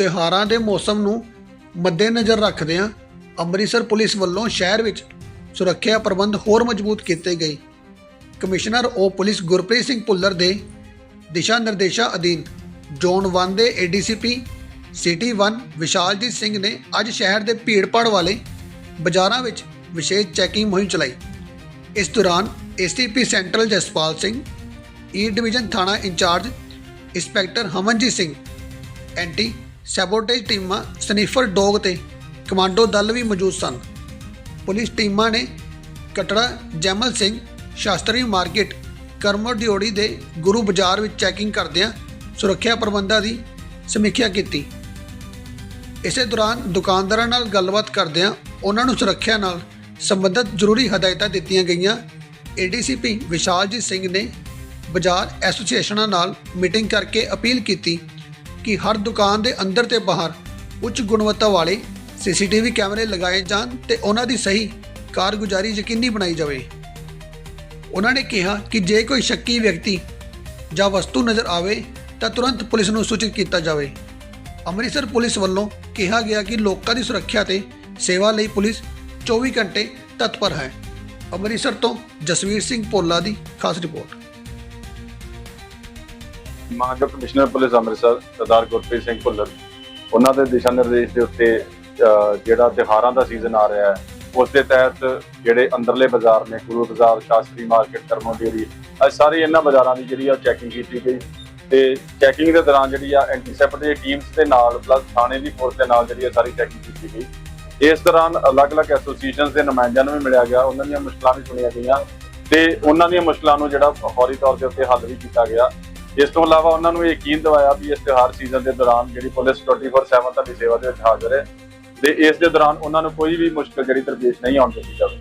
ਤਿਉਹਾਰਾਂ ਦੇ ਮੌਸਮ ਨੂੰ ਮੱਦੇਨਜ਼ਰ ਰੱਖਦਿਆਂ ਅੰਮ੍ਰਿਤਸਰ ਪੁਲਿਸ ਵੱਲੋਂ ਸ਼ਹਿਰ ਵਿੱਚ ਸੁਰੱਖਿਆ ਪ੍ਰਬੰਧ ਹੋਰ ਮਜ਼ਬੂਤ ਕੀਤੇ ਗਏ। Commissioner of police Gurpreet Singh Bhullar ਦੇ ਦਿਸ਼ਾ ਨਿਰਦੇਸ਼ਾਂ ਅਧੀਨ ਜ਼ੋਨ 1 ਦੇ ਏਡੀਸੀਪੀ ਸਿਟੀ 1 ਵਿਸ਼ਾਲਜੀਤ ਸਿੰਘ ਨੇ ਅੱਜ ਸ਼ਹਿਰ ਦੇ ਭੀੜਪਾੜ ਵਾਲੇ ਬਾਜ਼ਾਰਾਂ ਵਿੱਚ ਵਿਸ਼ੇਸ਼ ਚੈਕਿੰਗ ਮੁਹਿੰਮ ਚਲਾਈ। ਇਸ ਦੌਰਾਨ ACP central Jaspal Singh e E division ਥਾਣਾ incharge inspector Hamanjeet Singh anti sabotage ਟੀਮਾਂ ਸਨੀਫਰ ਡੌਗ ਤੇ ਕਮਾਂਡੋ ਦਲ ਵੀ ਮੌਜੂਦ ਸਨ। ਪੁਲਿਸ ਟੀਮਾਂ ਨੇ ਕਟੜਾ ਜੈਮਲ ਸਿੰਘ, ਸ਼ਾਸਤਰੀ ਮਾਰਕੀਟ, ਕਰਮਰ ਡਿਓੜੀ ਦੇ ਗੁਰੂ ਬਾਜ਼ਾਰ ਵਿੱਚ ਚੈਕਿੰਗ ਕਰਦਿਆਂ ਸੁਰੱਖਿਆ ਪ੍ਰਬੰਧਾਂ ਦੀ ਸਮੀਖਿਆ ਕੀਤੀ। ਇਸੇ ਦੌਰਾਨ ਦੁਕਾਨਦਾਰਾਂ ਨਾਲ ਗੱਲਬਾਤ ਕਰਦਿਆਂ ਉਹਨਾਂ ਨੂੰ ਸੁਰੱਖਿਆ ਨਾਲ ਸੰਬੰਧਿਤ ਜ਼ਰੂਰੀ ਹਦਾਇਤਾਂ ਦਿੱਤੀਆਂ ਗਈਆਂ। ਏਡੀਸੀਪੀ ਵਿਸ਼ਾਲਜੀਤ ਸਿੰਘ ਨੇ ਬਾਜ਼ਾਰ ਐਸੋਸੀਏਸ਼ਨਾਂ ਨਾਲ ਮੀਟਿੰਗ ਕਰਕੇ ਅਪੀਲ ਕੀਤੀ ਕਿ ਹਰ ਦੁਕਾਨ ਦੇ ਅੰਦਰ ਤੇ ਬਾਹਰ ਉੱਚ ਗੁਣਵੱਤਾ ਵਾਲੇ ਸੀਸੀਟੀਵੀ ਕੈਮਰੇ ਲਗਾਏ ਜਾਣ ਤੇ ਉਹਨਾਂ ਦੀ ਸਹੀ ਕਾਰਗੁਜ਼ਾਰੀ ਯਕੀਨੀ ਬਣਾਈ ਜਾਵੇ। ਉਹਨਾਂ ਨੇ ਕਿਹਾ ਕਿ ਜੇ ਕੋਈ ਸ਼ੱਕੀ ਵਿਅਕਤੀ ਜਾਂ ਵਸਤੂ ਨਜ਼ਰ ਆਵੇ ਤਾਂ ਤੁਰੰਤ ਪੁਲਿਸ ਨੂੰ ਸੂਚਿਤ ਕੀਤਾ ਜਾਵੇ। ਅੰਮ੍ਰਿਤਸਰ ਪੁਲਿਸ ਵੱਲੋਂ ਕਿਹਾ ਗਿਆ ਕਿ ਲੋਕਾਂ ਦੀ ਸੁਰੱਖਿਆ ਤੇ ਸੇਵਾ ਲਈ ਪੁਲਿਸ 24 ਘੰਟੇ ਤਤਪਰ ਹੈ। ਅੰਮ੍ਰਿਤਸਰ ਤੋਂ ਜਸਵੀਰ ਸਿੰਘ ਭੋਲਾ ਦੀ ਖਾਸ ਰਿਪੋਰਟ। ਮਾਨਯੋਗ ਕਮਿਸ਼ਨਰ ਪੁਲਿਸ ਅੰਮ੍ਰਿਤਸਰ, ਸਰਦਾਰ ਗੁਰਪ੍ਰੀਤ ਸਿੰਘ ਭੁੱਲਰ, ਉਹਨਾਂ ਦੇ ਦਿਸ਼ਾ ਨਿਰਦੇਸ਼ ਦੇ ਉੱਤੇ ਜਿਹੜਾ ਤਿਉਹਾਰਾਂ ਦਾ ਸੀਜ਼ਨ ਆ ਰਿਹਾ ਹੈ, ਉਸ ਦੇ ਤਹਿਤ ਜਿਹੜੇ ਅੰਦਰਲੇ ਬਾਜ਼ਾਰ ਨੇ, ਗੁਰੂ ਬਾਜ਼ਾਰ, ਸ਼ਾਸਤਰੀ ਮਾਰਕੀਟ ਕਰਮੋ ਡੇਰੀ ਅੱਜ ਸਾਰੇ ਇਹਨਾਂ ਬਾਜ਼ਾਰਾਂ ਦੀ ਜਿਹੜੀ ਆ ਚੈਕਿੰਗ ਕੀਤੀ ਗਈ ਤੇ ਚੈਕਿੰਗ ਦੇ ਦੌਰਾਨ ਜਿਹੜੀ ਆ ਐਂਟੀਸੈਪਟ ਦੀ ਟੀਮਸ ਦੇ ਨਾਲ ਪਲੱਸ ਥਾਣੇ ਦੀ ਫੋਰਸ ਦੇ ਨਾਲ ਜਿਹੜੀ ਆ ਸਾਰੀ ਚੈਕਿੰਗ ਕੀਤੀ ਗਈ। ਇਸ ਦੌਰਾਨ ਅਲੱਗ-ਅਲੱਗ ਐਸੋਸੀਏਸ਼ਨਸ ਦੇ ਨੁਮਾਇੰਦਿਆਂ ਨੂੰ ਵੀ ਮਿਲਿਆ ਗਿਆ, ਉਹਨਾਂ ਦੀਆਂ ਮੁਸ਼ਕਲਾਂ ਵੀ ਸੁਣੀਆਂ ਗਈਆਂ ਤੇ ਉਹਨਾਂ ਦੀਆਂ ਮੁਸ਼ਕਲਾਂ ਨੂੰ ਜਿਹੜਾ ਫੌਰੀ ਤੌਰ ਦੇ ਉੱਤੇ ਹੱਲ ਵੀ ਕੀਤਾ ਗਿਆ। ਇਸ ਤੋਂ ਇਲਾਵਾ ਉਹਨਾਂ ਨੂੰ ਯਕੀਨ ਦਿਵਾਇਆ ਵੀ ਇਸ ਤਿਉਹਾਰ ਸੀਜ਼ਨ ਦੇ ਦੌਰਾਨ ਜਿਹੜੀ ਪੁਲਿਸ 24/7 ਤੁਹਾਡੀ ਸੇਵਾ ਦੇ ਵਿੱਚ ਹਾਜ਼ਰ ਹੈ। ਤੇ ਇਸ ਦੇ ਦੌਰਾਨ ਉਹਨਾਂ ਨੂੰ ਕੋਈ ਵੀ ਮੁਸ਼ਕਲ, ਜਿਹੜੀ ਦਰਪੇਸ਼ ਨਹੀਂ ਆਉਣ ਦਿੱਤੀ ਜਾਵੇ।